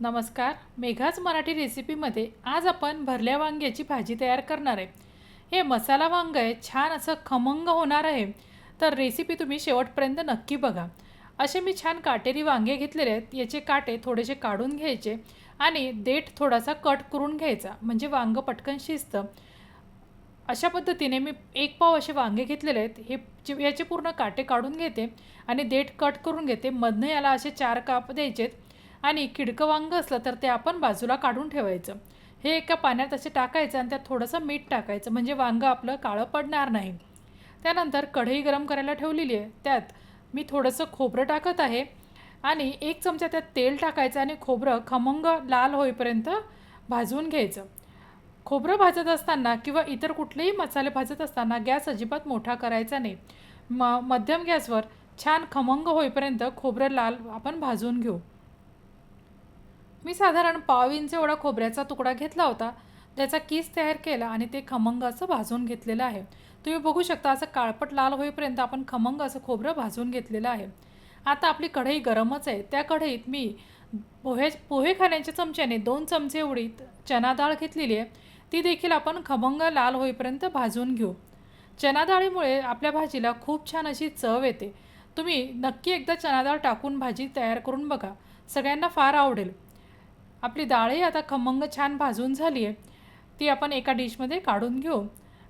नमस्कार. मेघाज मराठी रेसिपीमध्ये आज आपण भरल्या वांग्याची भाजी तयार करणार आहे. हे मसाला वांग आहे छान असं खमंग होणार आहे. तर रेसिपी तुम्ही शेवटपर्यंत नक्की बघा. असे मी छान काटेरी वांगे घेतलेले आहेत. याचे काटे थोडेसे काढून घ्यायचे आणि देठ थोडासा कट करून घ्यायचा म्हणजे वांग पटकन शिजतं. अशा पद्धतीने मी एक पाव असे वांगे घेतलेले आहेत. हे याचे पूर्ण काटे काढून घेते आणि देठ कट करून घेते. मधनं याला असे चार काप द्यायचेत. आणि किडकं वांग असलं तर ते आपण बाजूला काढून ठेवायचं. हे एका पाण्यात असे टाकायचं आणि त्यात थोडंसं मीठ टाकायचं म्हणजे वांगं आपलं काळं पडणार नाही. त्यानंतर कढई गरम करायला ठेवलेली आहे. त्यात मी थोडंसं खोबरं टाकत आहे आणि एक चमचा त्यात तेल टाकायचं आणि खोबरं खमंग लाल होईपर्यंत भाजून घ्यायचं. खोबरं भाजत असताना किंवा इतर कुठलेही मसाले भाजत असताना गॅस अजिबात मोठा करायचा नाही. म मध्यम गॅसवर छान खमंग होईपर्यंत खोबरं लाल आपण भाजून घेऊ. मी साधारण पाव इंच एवढा खोबऱ्याचा तुकडा घेतला होता. त्याचा किस तयार केला आणि ते खमंग असं भाजून घेतलेलं आहे. तुम्ही बघू शकता असं काळपट लाल होईपर्यंत आपण खमंग असं खोबरं भाजून घेतलेलं आहे. आता आपली कढई गरमच आहे. त्या कढईत मी पोहे पोहे खाण्याच्या चमच्याने दोन चमचे उडीत चना डाळ घेतलेली आहे. ती देखील आपण खमंग लाल होईपर्यंत भाजून घेऊ. चना डाळीमुळे आपल्या भाजीला खूप छान अशी चव येते. तुम्ही नक्की एकदा चना डाळ टाकून भाजी तयार करून बघा. सगळ्यांना फार आवडेल. आपली डाळही आता खमंग छान भाजून झाली आहे. ती आपण एका डिशमध्ये काढून घेऊ.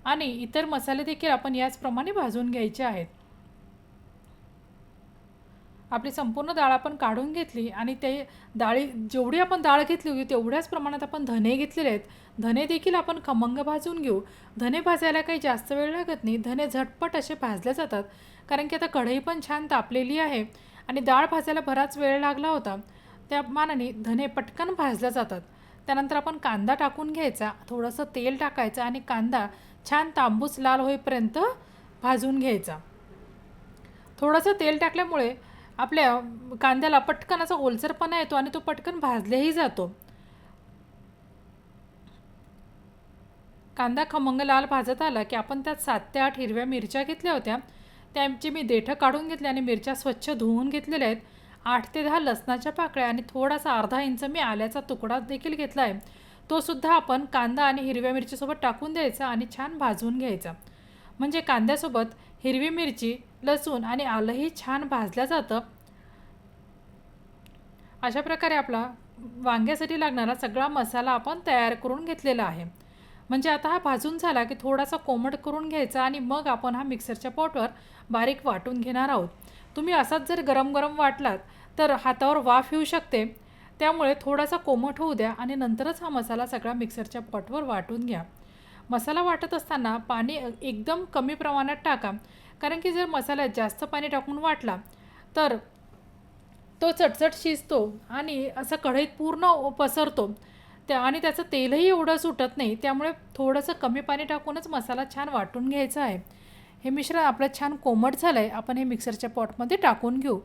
आणि इतर मसाले देखील आपण याचप्रमाणे भाजून घ्यायचे आहेत. आपली संपूर्ण डाळ आपण काढून घेतली आणि ते डाळी जेवढी आपण डाळ घेतली होती तेवढ्याच प्रमाणात आपण धने घेतलेले आहेत. धने देखील आपण खमंग भाजून घेऊ. धने भाजायला काही जास्त वेळ लागत नाही. धने झटपट असे भाजले जातात. कारण की आता कढई पण छान तापलेली आहे. आणि डाळ भाजायला बराच वेळ लागला होता. त्या मानाने धने पटकन भाजल्या जातात. त्यानंतर आपण कांदा टाकून घ्यायचा थोडंसं तेल टाकायचं आणि कांदा छान तांबूस लाल होईपर्यंत भाजून घ्यायचा. थोडंसं तेल टाकल्यामुळे आपल्या कांद्याला पटकन असा ओलसरपणा येतो आणि तो पटकन भाजलेही जातो. कांदा खमंग लाल भाजत आला की आपण त्यात सात ते आठ हिरव्या मिरच्या घेतल्या होत्या. त्यांची मी देठं काढून घेतली आणि मिरच्या स्वच्छ धुवून घेतलेल्या आहेत. आठ ते दहा लसणाच्या पाकळ्या आणि थोडासा अर्धा इंच मी आल्याचा तुकडा देखील घेतला आहे तो सुद्धा आपण कांदा आणि हिरव्या मिरचीसोबत टाकून द्यायचा आणि छान भाजून घ्यायचा. म्हणजे कांद्यासोबत हिरवी मिरची लसूण आणि आलंही छान भाजलं जातं. अशा प्रकारे आपला वांग्यासाठी लागणारा सगळा मसाला आपण तयार करून घेतलेला आहे. म्हणजे आता हा भाजून झाला की थोडासा कोमट करून घ्यायचा आणि मग आपण हा मिक्सरच्या पॉटवर बारीक वाटून घेणार आहोत. तुम्ही असाच जर गरम गरम वाटलात तर हातावर वाफ येऊ शकते. त्यामुळे थोडासा कोमट होऊ द्या आणि नंतरच हा मसाला सगळा मिक्सरच्या पॉटवर वाटून घ्या. मसाला वाटत असताना पाणी एकदम कमी प्रमाणात टाका कारण की जर मसाल्यात जास्त पाणी टाकून वाटला तर तो चटचट शिजतो आणि असं कढईत पूर्ण पसरतो. त्या आणि त्याचं तेलही एवढं सुटत नाही त्यामुळे थोडंसं कमी पाणी टाकूनच मसाला छान वाटून घ्यायचा आहे. हे मिश्रण आपलं छान कोमट झालं आहे आपण हे मिक्सरच्या पॉटमध्ये टाकून घेऊ.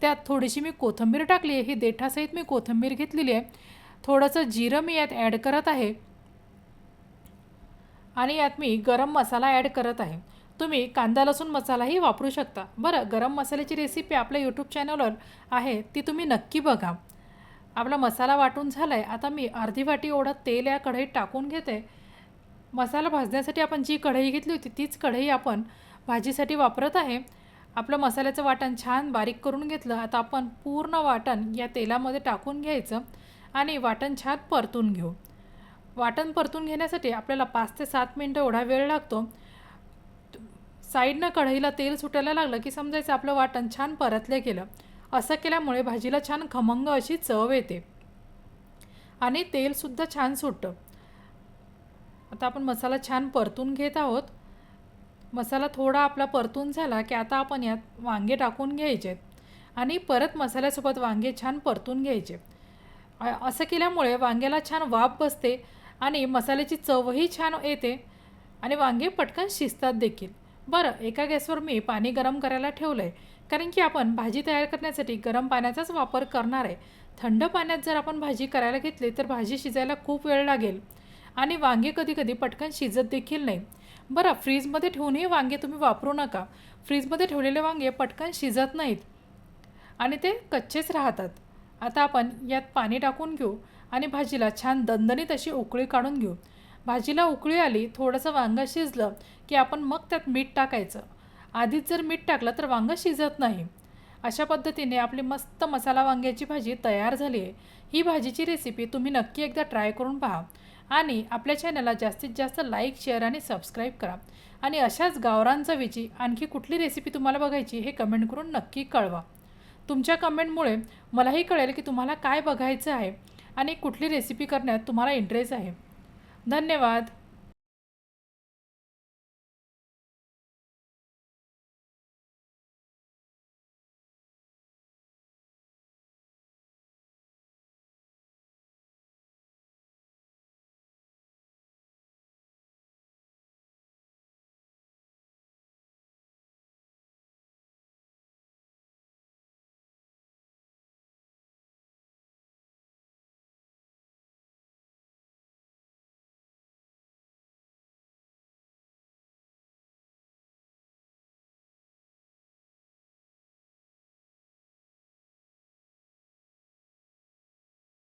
त्यात थोडीशी मी कोथिंबीर टाकली आहे ही देठासहित मी कोथिंबीर घेतलेली आहे. थोडंसं जिरं मी यात ॲड करत आहे. आणि यात मी गरम मसाला ॲड करत आहे. तुम्ही कांदा लसूण मसालाही वापरू शकता. बरं गरम मसाल्याची रेसिपी आपल्या यूट्यूब चॅनलवर आहे ती तुम्ही नक्की बघा. आपला मसाला वाटून झाला आहे आता मी अर्धी वाटी एवढं तेल या कढईत टाकून घेते. मसाला भाजण्यासाठी आपण जी कढई घेतली होती तीच कढई आपण भाजीसाठी वापरत आहे. आपलं मसाल्याचं वाटण छान बारीक करून घेतलं. आता आपण पूर्ण वाटण या तेलामध्ये टाकून घ्यायचं आणि वाटण छान परतून घेऊ. वाटण परतून घेण्यासाठी आपल्याला पाच ते सात मिनटं एवढा वेळ लागतो. साईडनं कढईला तेल सुटायला लागलं की समजायचं आपलं वाटण छान परतलं गेलं. असं केल्यामुळे भाजीला छान खमंग अशी चव येते. आणि तेलसुद्धा छान सुटतं. आता आपण मसाला छान परतून घेत आहोत. मसाला थोडा आपला परतून झाला की आता आपण यात वांगे टाकून घ्यायचे. आणि परत मसाल्यासोबत वांगे छान परतून घ्यायचे. असं केल्यामुळे वांग्याला छान वाफ बसते आणि मसाल्याची चवही छान येते आणि वांगे पटकन शिजतात देखील. बरं एका गॅसवर मी पाणी गरम करायला ठेवलं आहे कारण की आपण भाजी तयार करण्यासाठी गरम पाण्याचाच वापर करणार आहे. थंड पाण्यात जर आपण भाजी करायला घेतली तर भाजी शिजायला खूप वेळ लागेल. आणि वांगे कधी कधी पटकन शिजत देखील नाही. बरं फ्रीजमध्ये ठेवूनही वांगे तुम्ही वापरू नका. फ्रीजमध्ये ठेवलेले वांगे पटकन शिजत नाहीत. आणि ते कच्चेच राहतात. आता आपण यात पाणी टाकून घेऊ आणि भाजीला छान दणदणीत अशी उकळी काढून घेऊ. भाजीला उकळी आली थोडंसं वांगं शिजलं की आपण मग त्यात मीठ टाकायचं. आधीच जर मीठ टाकलं तर वांगं शिजत नाही. अशा पद्धतीने आपली मस्त मसाला वांग्याची भाजी तयार झाली आहे. ही भाजीची रेसिपी तुम्ही नक्की एकदा ट्राय करून पहा. आणि आपल्या चॅनलला जास्तीत जास्त लाईक शेअर आणि सबस्क्राईब करा. आणि अशाच गावरान चवीची आणखी कुठली रेसिपी तुम्हाला बघायची हे कमेंट करून नक्की कळवा. तुमच्या कमेंटमुळे मलाही कळेल की तुम्हाला काय बघायचं आहे आणि कुठली रेसिपी करण्यात तुम्हाला इंटरेस्ट आहे. धन्यवाद.